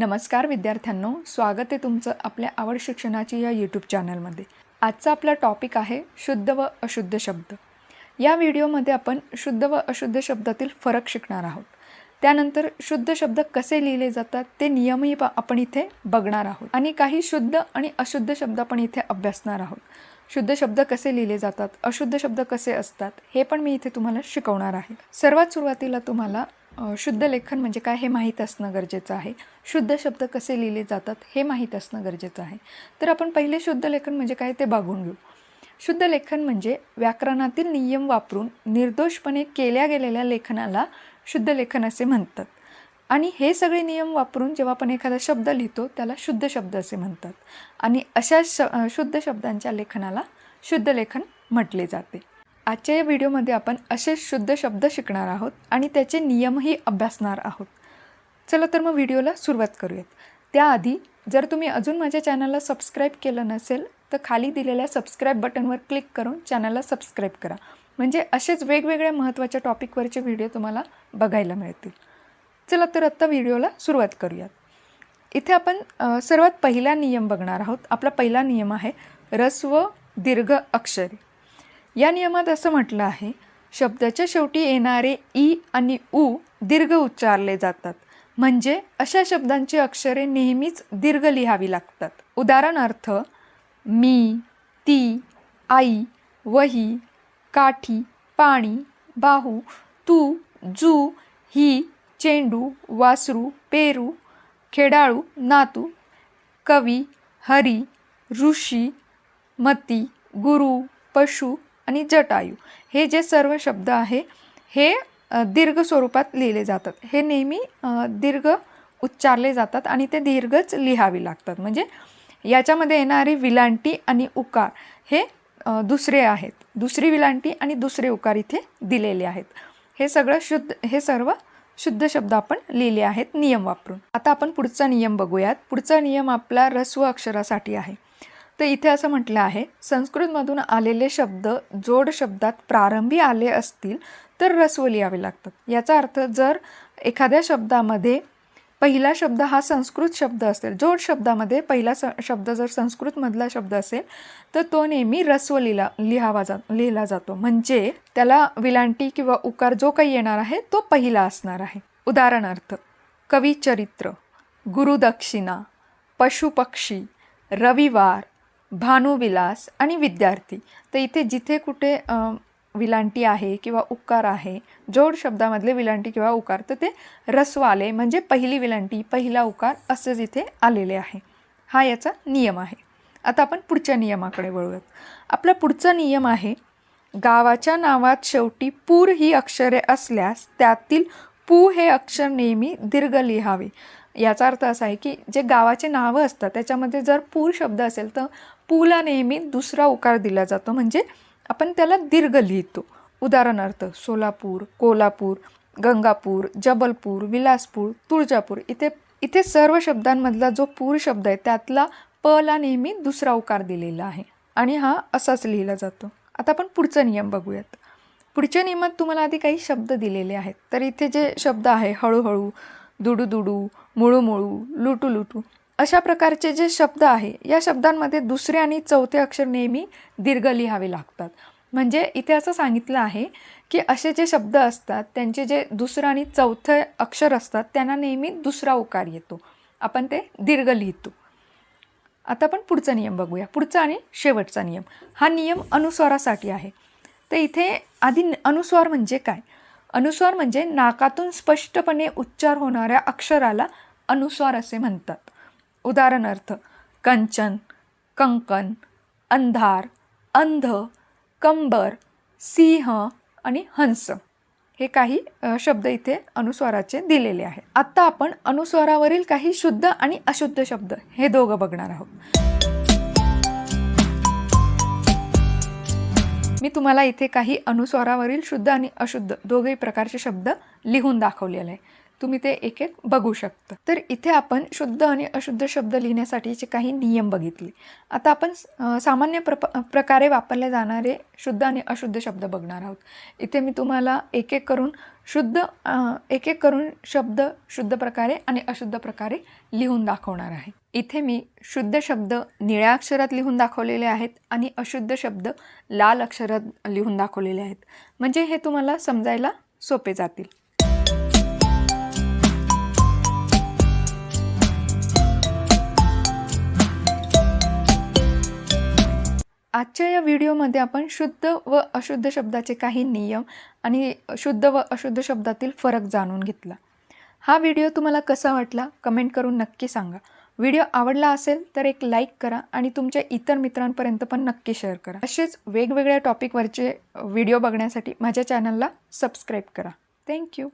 नमस्कार विद्यार्थ्यांनो स्वागत आहे तुमचं आपल्या आवड शिक्षणाची या यूट्यूब चॅनलमध्ये आजचा आपला टॉपिक आहे शुद्ध व अशुद्ध शब्द. या व्हिडिओमध्ये आपण शुद्ध व अशुद्ध शब्दातील फरक शिकणार आहोत. त्यानंतर शुद्ध शब्द कसे लिहिले जातात ते नियमही आपण इथे बघणार आहोत. आणि काही शुद्ध आणि अशुद्ध शब्द आपण इथे अभ्यासणार आहोत. शुद्ध शब्द कसे लिहिले जातात अशुद्ध शब्द कसे असतात हे पण मी इथे तुम्हाला शिकवणार आहे. सर्वात सुरुवातीला तुम्हाला शुद्ध लेखन म्हणजे काय हे माहीत असणं गरजेचं आहे. शुद्ध शब्द कसे लिहिले जातात हे माहीत असणं गरजेचं आहे. तर आपण पहिले शुद्ध लेखन म्हणजे काय ते बघून घेऊ. शुद्ध लेखन म्हणजे व्याकरणातील नियम वापरून निर्दोषपणे केल्या गेलेल्या लेखनाला शुद्ध लेखन असे म्हणतात. आणि हे सगळे नियम वापरून जेव्हा आपण एखादा शब्द लिहितो त्याला शुद्ध शब्द असे म्हणतात. आणि अशा श शुद्ध शब्दांच्या लेखनाला शुद्ध लेखन म्हटले जाते. आजच्या या व्हिडिओमध्ये आपण असे शुद्ध शब्द शिकणार आहोत आणि त्याचे नियमही अभ्यासणार आहोत. चला तर मग व्हिडिओला सुरुवात करूयात. त्याआधी जर तुम्ही अजून माझ्या चॅनलला सबस्क्राईब केलं नसेल तर खाली दिलेल्या सबस्क्राईब बटनवर क्लिक करून चॅनलला सबस्क्राईब करा. म्हणजे असेच वेगवेगळ्या महत्त्वाच्या टॉपिकवरचे व्हिडिओ तुम्हाला बघायला मिळतील. चला तर आत्ता व्हिडिओला सुरुवात करूयात. इथे आपण सर्वात पहिला नियम बघणार आहोत. आपला पहिला नियम आहे रस्व दीर्घ अक्षरे. या नियमात असं म्हटलं आहे शब्दाच्या शेवटी येणारे ई आणि उ दीर्घ उच्चारले जातात. म्हणजे अशा शब्दांची अक्षरे नेहमीच दीर्घ लिहावी लागतात. उदाहरणार्थ मी ती आई वही काठी पाणी बाहू तू जू ही चेंडू वासरू पेरू खेडाळू नातू कवी हरी ऋषी मती गुरु पशु आणि जटायू हे जे सर्व शब्द आहे हे दीर्घ स्वरूपात लिहिले जातात. हे नेहमी दीर्घ उच्चारले जातात आणि ते दीर्घच लिहावी लागतात. म्हणजे याच्यामध्ये येणारी विलांटी आणि उकार हे दुसरे आहेत. दुसरी विलांटी आणि दुसरे उकार इथे दिलेले आहेत. हे सगळं शुद्ध हे सर्व शुद्ध शब्द आपण लिहिले आहेत. नियम वापरून. आता आपण पुढचा नियम बघूयात. पुढचा नियम आपला रस्व अक्षरासाठी आहे. तर इथे असं म्हटलं आहे संस्कृतमधून आलेले शब्द जोड शब्दात प्रारंभी आले असतील तर रस्व लिहावे लागतात. याचा अर्थ जर एखाद्या शब्दामध्ये पहिला शब्द हा संस्कृत शब्द असेल जोड शब्दामध्ये पहिला स शब्द जर संस्कृतमधला शब्द असेल तर तो नेहमी रस्व लिहिला लिहावा जा लिहिला जातो. म्हणजे त्याला विलांटी किंवा उकार जो काही येणार आहे तो पहिला असणार आहे. उदाहरणार्थ कविचरित्र गुरुदक्षिणा पशुपक्षी रविवार भानुविलास आणि विद्यार्थी. तर इथे जिथे कुठे विलांटी आहे किंवा उकार आहे जोड शब्दामधले विलांटी किंवा उकार तर ते रस्व आले म्हणजे पहिली विलांटी पहिला उकार असंच इथे आलेले आहे. हा याचा नियम आहे. आता आपण पुढच्या नियमाकडे वळूयात. आपला पुढचा नियम आहे गावाच्या नावात शेवटी पूर ही अक्षरे असल्यास त्यातील पू हे अक्षर नेहमी दीर्घ लिहावे. याचा अर्थ असा आहे की जे गावाचे नावं असतात त्याच्यामध्ये जर पूर शब्द असेल तर पूला नेहमी दुसरा उकार दिला जातो म्हणजे आपण त्याला दीर्घ लिहितो. उदाहरणार्थ सोलापूर कोल्हापूर गंगापूर जबलपूर विलासपूर तुळजापूर इथे इथे सर्व शब्दांमधला जो पूर शब्द आहे त्यातला प ला नेहमी दुसरा उकार दिलेला आहे. आणि हा असाच लिहिला जातो. आता आपण पुढचा नियम बघूयात. पुढच्या नियमात तुम्हाला आधी काही शब्द दिलेले आहेत तर इथे जे शब्द आहे हळूहळू दुडू दुडू मुळू मुळू लुटू लुटू अशा प्रकारचे जे शब्द आहे या शब्दांमध्ये दुसरे आणि चौथे अक्षर नेहमी दीर्घ लिहावे लागतात. म्हणजे इथे असं सांगितलं आहे की असे जे शब्द असतात त्यांचे जे दुसरं आणि चौथं अक्षर असतात त्यांना नेहमी दुसरा उकार येतो. आपण ते दीर्घ लिहितो. आता आपण पुढचा नियम बघूया. पुढचा आणि शेवटचा नियम. हा नियम अनुस्वारासाठी आहे. तर इथे आधी अनुस्वार म्हणजे काय? अनुस्वार म्हणजे नाकातून स्पष्टपणे उच्चार होणाऱ्या अक्षराला अनुस्वार असे म्हणतात. उदाहरणार्थ कंचन कंकण अंधार अंध कंबर सिंह आणि हंस हे काही शब्द इथे अनुस्वाराचे दिलेले आहेत. आत्ता आपण अनुस्वारावरील काही शुद्ध आणि अशुद्ध शब्द हे दोघं बघणार आहोत. मी तुम्हाला इथे काही अनुस्वारावरील शुद्ध आणि अशुद्ध दोघेही प्रकारचे शब्द लिहून दाखवलेले आहे तुम्ही ते एक एक बघू शकता. तर इथे आपण शुद्ध आणि अशुद्ध शब्द लिहिण्यासाठीचे काही नियम बघितले. आता आपण सामान्य प्रप प्रकारे वापरले जाणारे शुद्ध आणि अशुद्ध शब्द बघणार आहोत. इथे मी तुम्हाला एक एक करून शुद्ध एक एक करून शब्द शुद्ध प्रकारे आणि अशुद्ध प्रकारे लिहून दाखवणार आहे. इथे मी शुद्ध शब्द निळ्या अक्षरात लिहून दाखवलेले आहेत आणि अशुद्ध शब्द लाल अक्षरात लिहून दाखवलेले आहेत. म्हणजे हे तुम्हाला समजायला सोपे जातील. आजच्या या व्हिडिओमध्ये आपण शुद्ध व अशुद्ध शब्दाचे काही नियम आणि शुद्ध व अशुद्ध शब्दातील फरक जाणून घेतला. हा व्हिडिओ तुम्हाला कसा वाटला कमेंट करून नक्की सांगा. व्हिडिओ आवडला असेल तर एक लाईक करा आणि तुमच्या इतर मित्रांपर्यंत पण नक्की शेअर करा. असेच वेगवेगळ्या टॉपिकवरचे व्हिडिओ बघण्यासाठी माझ्या चॅनलला सबस्क्राईब करा. थँक्यू